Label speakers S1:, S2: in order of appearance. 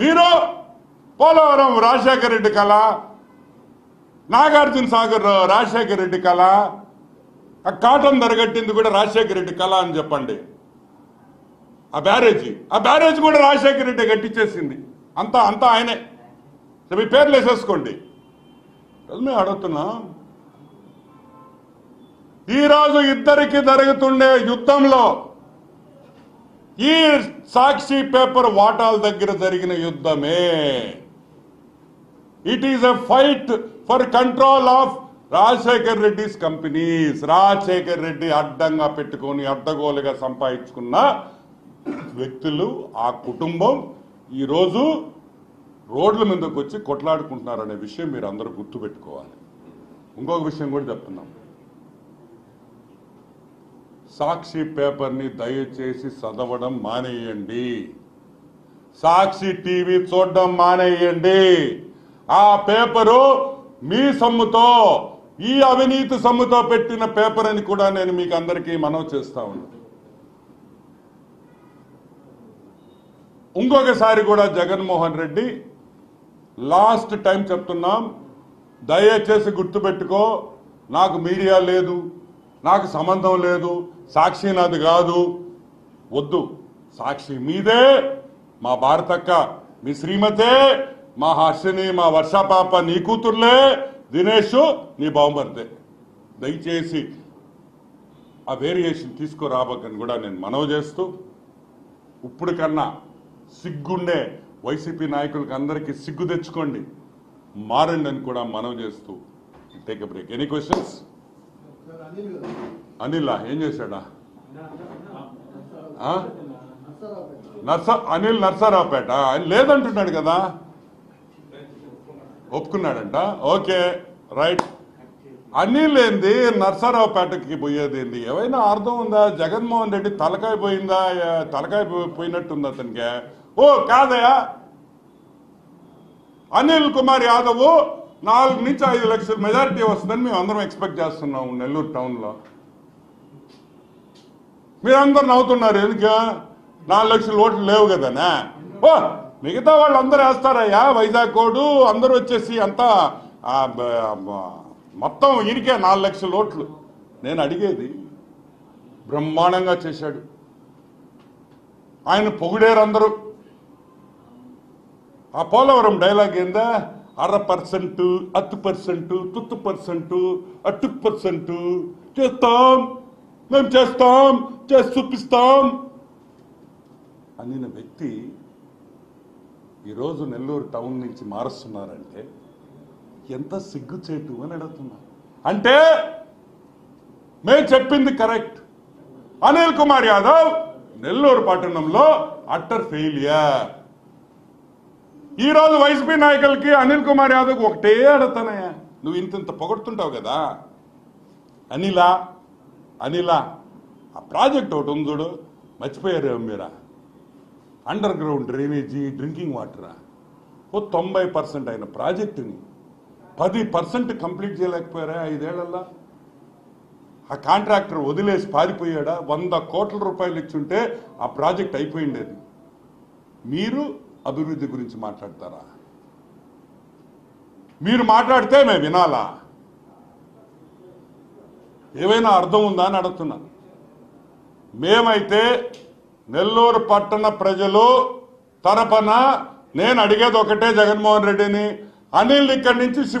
S1: మీరు పోలవరం రాజశేఖర రెడ్డి కళ నాగార్జున సాగర్ రాజశేఖర రెడ్డి కళ ఆ కాటన్ ధరగట్టింది కూడా రాజశేఖర రెడ్డి కళ అని చెప్పండి. ఆ బ్యారేజీ ఆ బ్యారేజ్ కూడా రాజశేఖర రెడ్డి కట్టించేసింది అంతా అంతా ఆయనే. మీ పేర్లు వేసేసుకోండి. మేము అడుగుతున్నా? ఈరోజు ఇద్దరికి జరుగుతుండే యుద్ధంలో ఈ సాక్షి పేపర్ వాటాల దగ్గర జరిగిన యుద్ధమే. It is a fight for control of Rajasekhar Reddy's companies. Rajasekhar Reddy అడ్డంగా పెట్టుకొని అడ్డగోలుగా సంపాదించుకున్న వ్యక్తులు ఆ కుటుంబం ఈరోజు రోడ్ల మీదకి వచ్చి కొట్లాడుకుంటున్నారనే విషయం మీరు అందరూ గుర్తుపెట్టుకోవాలి. ఇంకొక విషయం కూడా చెప్తున్నాం. సాక్షి పేపర్ని దయచేసి చదవడం మానేయండి. సాక్షి టీవీ చూడడం మానేయండి. ఆ పేపరు మీ సొమ్ముతో ఈ అవినీతి సొమ్ముతో పెట్టిన పేపర్ అని కూడా నేను మీకు అందరికీ మనవి చేస్తా ఉన్నాను ఇంకొకసారి కూడా జగన్మోహన్ రెడ్డి లాస్ట్ టైం చెప్తున్నాం దయచేసి గుర్తుపెట్టుకో నాకు మీడియా లేదు. నాకు సంబంధం లేదు సాక్షి నాది కాదు. వద్దు. సాక్షి మీదే మా భారతక్క మీ శ్రీమతే మా హర్షిని మా వర్షపాప నీ కూతుర్లే దినేష్ నీ బావమరిదే. దయచేసి ఆ వేరియేషన్ తీసుకురాబోకని కూడా నేను మనవి చేస్తూ ఇప్పుడు కన్నా సిగ్గుండే వైసీపీ నాయకులకి అందరికీ సిగ్గు తెచ్చుకోండి. మారండి అని కూడా మనవి చేస్తూ take break any questions
S2: Anil
S1: ఏం చేశాడా? నర్స అనిల్ నర్సరావుపేట. ఆయన లేదంటున్నాడు కదా? ఒప్పుకున్నాడంట. Okay right. అనిల్ ఏంది? నర్సరావుపేటకి పోయేది ఏంది? ఏమైనా అర్థం ఉందా? జగన్మోహన్ రెడ్డి తలకాయ పోయిందా? తలకాయ పోయినట్టుంది అతనికి? ఓ కాదయా అనిల్ కుమార్ యాదవ్ నాలుగు నుంచి ఐదు లక్షల మెజారిటీ వస్తుందని మేము అందరం ఎక్స్పెక్ట్ చేస్తున్నాము నెల్లూరు టౌన్లో. మీరందరూ నవ్వుతున్నారు ఎందుకు? నాలుగు లక్షల ఓట్లు లేవు కదనా? ఓ మిగతా వాళ్ళు అందరూ వేస్తారయ్యా వైజాగ్ కోడు అందరూ వచ్చేసి అంతా మొత్తం ఇరికే నాలుగు లక్షల ఓట్లు. నేను అడిగేది బ్రహ్మాండంగా చేశాడు. ఆయన పొగిడేరు అందరూ. ఆ పోలవరం డైలాగ్ ఏందా? అర పర్సెంట్ అత్తు పర్సెంట్ తుత్తు పర్సెంట్ అట్టు పర్సెంట్. చేస్తాం మేము చేస్తాం చేసి చూపిస్తాం. అనిన వ్యక్తి ఈరోజు నెల్లూరు టౌన్ నుంచి మారుస్తున్నారంటే ఎంత సిగ్గుచేటు అని అడుగుతున్నా అంటే మేము చెప్పింది కరెక్ట్. అనిల్ కుమార్ యాదవ్ నెల్లూరు పట్టణంలో అట్టర్ ఫెయిలియర్. ఈ రోజు వైసీపీ నాయకులకి అనిల్ కుమార్ యాదవ్ ఒకటే అడుగుతానయ్యా నువ్వు ఇంత ఇంత పొగడుతుంటావు కదా. అనిలా అనిలా ఆ ప్రాజెక్ట్ ఒకటి ఉంది చూడు. మర్చిపోయారు మీరా? అండర్ గ్రౌండ్ డ్రైనేజీ డ్రింకింగ్ వాటరా ఓ తొంభై పర్సెంట్ అయిన ప్రాజెక్టుని పది పర్సెంట్ కంప్లీట్ చేయలేకపోయారా ఐదేళ్ళలో ఆ కాంట్రాక్టర్ వదిలేసి పారిపోయాడా? వంద కోట్ల రూపాయలు ఇచ్చుంటే ఆ ప్రాజెక్ట్ అయిపోయిండేది. మీరు అభివృద్ధి గురించి మాట్లాడతారా? మీరు మాట్లాడితే మేము వినాలా? ఏమైనా అర్థం ఉందా అని అడుగుతున్నా మేమైతే నెల్లూరు పట్టణ ప్రజలు తరపున నేను అడిగేది ఒకటే జగన్మోహన్ రెడ్డిని అనిల్ ఇక్కడి నుంచి షిఫ్ట్